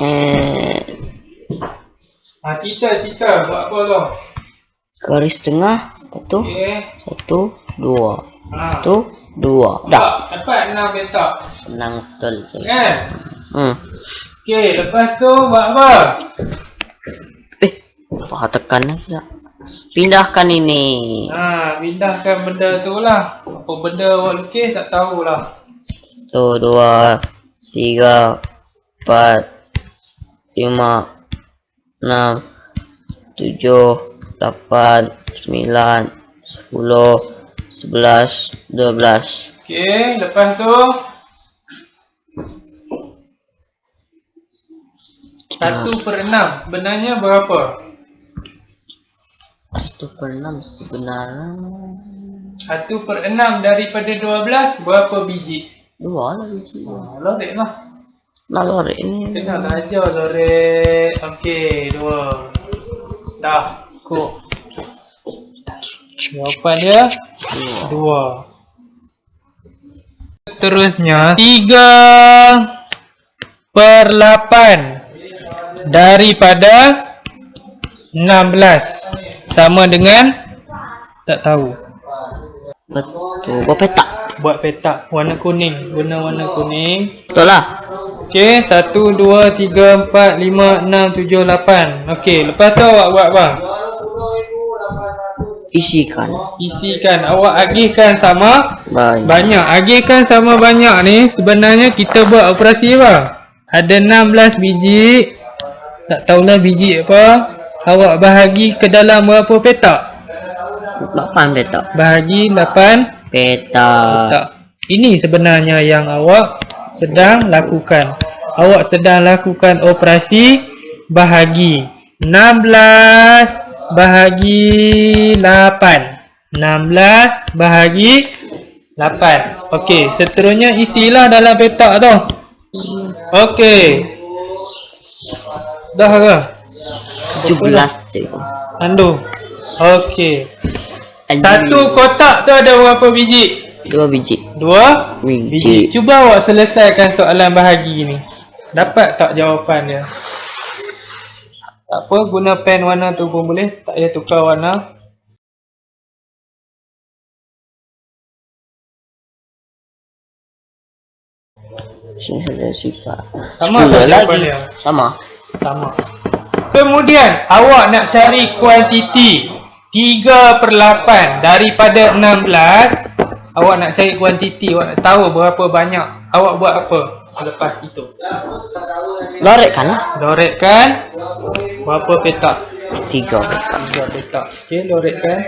Eh, Ha, cerita, cerita. Buat apa tu? garis tengah. Satu, Okey. satu, dua. Ha. Satu, dua. Dah. Dapat enam petak. Senang betul. je. Kan? Hmm. Okey, lepas tu buat apa? Eh, apa tekan lagi tak? Pindahkan ini. Ha, pindahkan benda tu lah. Apa benda awak lukis tak tahulah. Satu, dua, tiga, empat, lima, enam, tujuh, lapan, sembilan, sepuluh, sebelas, dua belas. Okey, lepas tu satu per enam sebenarnya berapa? Satu per enam sebenarnya Satu per enam daripada dua belas berapa biji? dua lah biji. Ha, lorek lah. Nah lorek ni. Tengah belajar lorek. Okey, dua. Dah, cukup. Jawapan dia Dua. dua. Terusnya tiga per lapan daripada enam belas sama dengan tak tahu. Betul. Buat petak. Buat petak warna kuning, guna warna kuning. Betul lah. Okey, satu, dua, tiga, empat, lima, enam, tujuh, lapan. Okey, lepas tu awak buat apa? Isikan. Isikan, awak agihkan sama Baik. banyak. Agihkan sama banyak ni sebenarnya kita buat operasi apa? Ada 16 biji. Tak tahulah biji apa. Awak bahagi ke dalam berapa petak? Lapan petak. Bahagi 8 Petak. Tak. Ini sebenarnya yang awak sedang lakukan. Awak sedang lakukan operasi bahagi 16 bahagi 8. 16 bahagi 8. Okey, seterusnya isilah dalam petak tu. Okey. Dah ke? 17 cikgu. Andu. Okey. Satu kotak tu ada berapa biji? Dua biji. Dua biji. Biji. Cuba awak selesaikan soalan bahagi ni. Dapat tak jawapan dia? Tak apa, guna pen warna tu pun boleh. Tak payah tukar warna. Sini saja sifat. Sama tak Sepuluh jawapan lagi. dia? Sama. Sama. Kemudian, awak nak cari kuantiti 3 per 8 daripada 16. Awak nak cari kuantiti, awak nak tahu berapa banyak. Awak buat apa selepas itu? Lorek kan lah. Loretkan berapa petak? Tiga petak. Tiga petak. Okey, loretkan.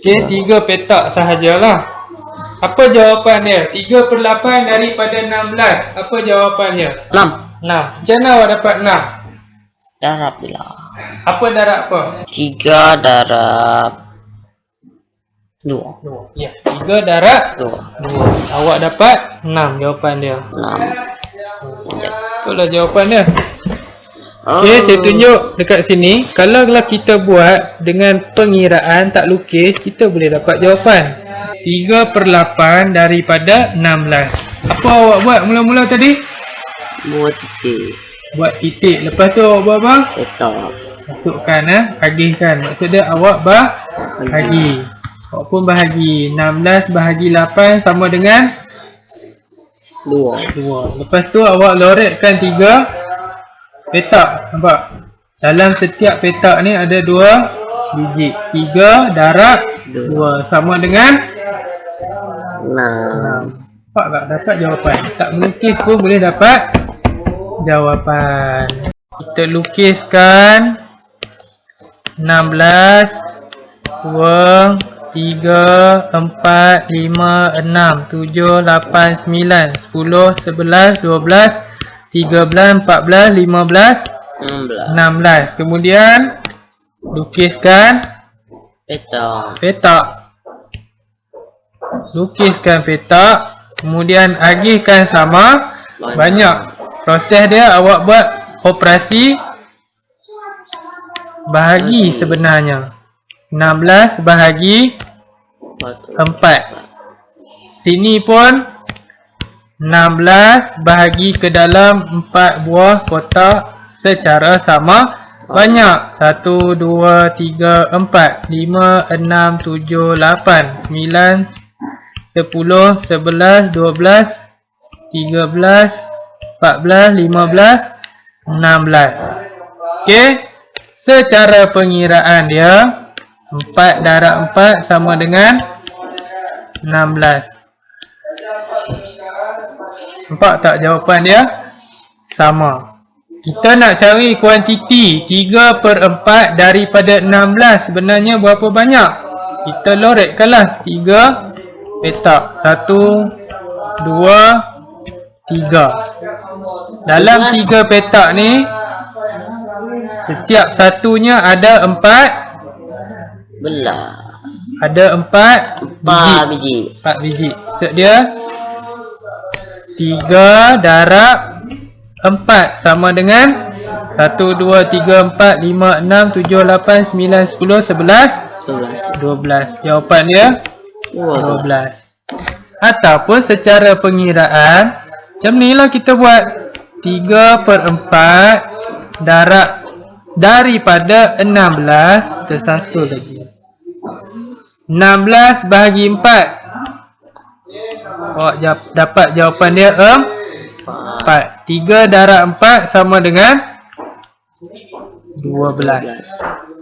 Okey, tiga petak sahajalah. Apa jawapan dia? 3 per 8 daripada 16. Apa jawapannya? Enam. 6. Macam mana awak dapat 6? Darab bila. Apa darab apa? Tiga darab. Dua. 2. Ya, 3 darab Dua. 2. Awak dapat 6 jawapan dia. Enam. Itulah jawapan dia. Oh. Okey, saya tunjuk dekat sini. Kalau lah kita buat dengan pengiraan tak lukis, kita boleh dapat jawapan. 3 per 8 daripada 16. Apa awak buat mula-mula tadi? Dua titik. Buat titik. Lepas tu awak buat apa? Petak. Masukkan eh. Agihkan. Maksud dia awak bahagi. Awak pun bahagi. 16 bahagi 8 sama dengan Dua. 2. Lepas tu awak loretkan 3 petak. Nampak? Dalam setiap petak ni ada 2 biji. 3 darab 2 sama dengan Enam. Nampak tak dapat jawapan? Tak melukis pun boleh dapat jawapan. Kita lukiskan. 16 buang 3 4 5 6 7 8 9 10 11 12 13 14 15 Enam belas. 16 kemudian lukiskan. Petak. petak. Lukiskan petak. Kemudian agihkan sama. Banyak proses dia awak buat operasi bahagi sebenarnya. 16 bahagi Satu. 4 Sini pun 16 bahagi ke dalam 4 buah kotak secara sama banyak. 1, 2, 3, 4 5, 6, 7, 8 9 10, 11, 12 13 14, 15 16 Okey Secara pengiraan dia 4 darab 4 sama dengan 16 Nampak tak jawapan dia? Sama. Kita nak cari kuantiti 3 per 4 daripada 16 sebenarnya berapa banyak? Kita lorekkanlah 3 petak. 1, 2, 3. Dalam 3 petak ni setiap satunya ada 4 Belah. ada 4 biji. Empat biji. 4 biji. Maksud dia 3 darab 4 sama dengan 1, 2, 3, 4, 5, 6, 7, 8, 9, 10, 11, 12. 12. Jawapan dia Dua. 12. Ataupun secara pengiraan macam ni lah kita buat 3 per 4 darab daripada 16 tersatu lagi. 16 bahagi 4 Awak jap- dapat jawapan dia 4 3 darab 4 sama dengan 12 12.